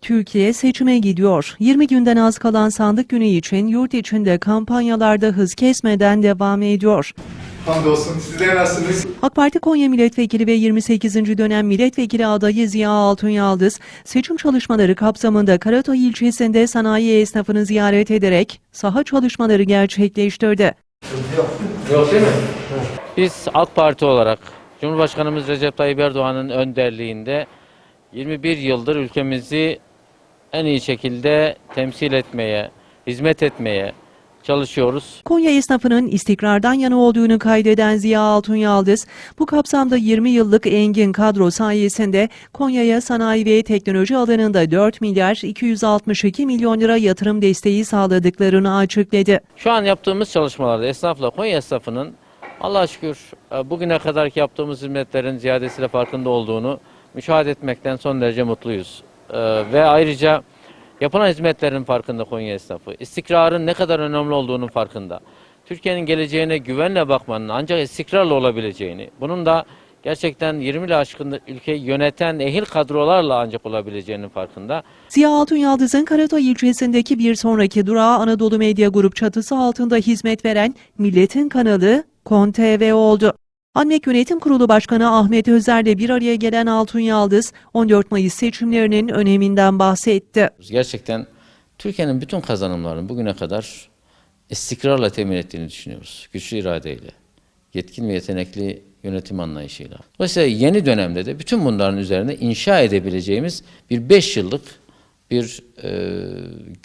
Türkiye seçime gidiyor. 20 günden az kalan sandık günü için yurt içinde kampanyalarda hız kesmeden devam ediyor. Hamdolsun. Sizler nasılsınız? AK Parti Konya Milletvekili ve 28. dönem Milletvekili adayı Ziya Altunyaldız, seçim çalışmaları kapsamında Karatoy ilçesinde sanayi esnafını ziyaret ederek saha çalışmaları gerçekleştirdi. Biz AK Parti olarak Cumhurbaşkanımız Recep Tayyip Erdoğan'ın önderliğinde 21 yıldır ülkemizi en iyi şekilde temsil etmeye, hizmet etmeye çalışıyoruz. Konya esnafının istikrardan yana olduğunu kaydeden Ziya Altunyaldız, bu kapsamda 20 yıllık engin kadro sayesinde Konya'ya sanayi ve teknoloji alanında 4 milyar 262 milyon lira yatırım desteği sağladıklarını açıkladı. Şu an yaptığımız çalışmalarda esnafla Konya esnafının Allah'a şükür e, bugüne kadarki yaptığımız hizmetlerin ziyadesiyle farkında olduğunu müşahede etmekten son derece mutluyuz. E, Ve ayrıca yapılan hizmetlerin farkında Konya esnafı. İstikrarın ne kadar önemli olduğunun farkında. Türkiye'nin geleceğine güvenle bakmanın ancak istikrarla olabileceğini, bunun da gerçekten 20 ile aşkın ülkeyi yöneten ehil kadrolarla ancak olabileceğinin farkında. Ziya Altunyaldız'ın Karatay ilçesindeki bir sonraki durağı Anadolu Medya Grup çatısı altında hizmet veren Milletin kanalı Kon TV oldu. Anmek Yönetim Kurulu Başkanı Ahmet Özer'le bir araya gelen Altunyaldız, 14 Mayıs seçimlerinin öneminden bahsetti. Gerçekten Türkiye'nin bütün kazanımlarını bugüne kadar istikrarla temin ettiğini düşünüyoruz. Güçlü iradeyle, yetkin ve yetenekli yönetim anlayışıyla. Dolayısıyla yeni dönemde de bütün bunların üzerine inşa edebileceğimiz bir beş yıllık bir e,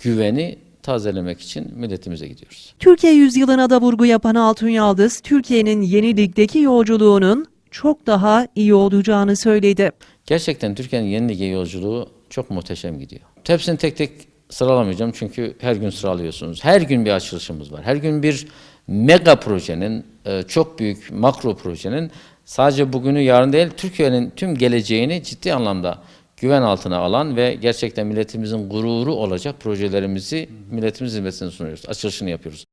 güveni tazelemek için milletimize gidiyoruz. Türkiye yüzyılına da vurgu yapan Altunyaldız, Türkiye'nin yeni ligdeki yolculuğunun çok daha iyi olacağını söyledi. Gerçekten Türkiye'nin yeni lige yolculuğu çok muhteşem gidiyor. Hepsini tek tek sıralamayacağım çünkü her gün sıralıyorsunuz. Her gün bir açılışımız var. Her gün bir mega projenin, e, çok büyük makro projenin sadece bugünü yarın değil Türkiye'nin tüm geleceğini ciddi anlamda güven altına alan ve gerçekten milletimizin gururu olacak projelerimizi milletimizin hizmetine sunuyoruz. Açılışını yapıyoruz.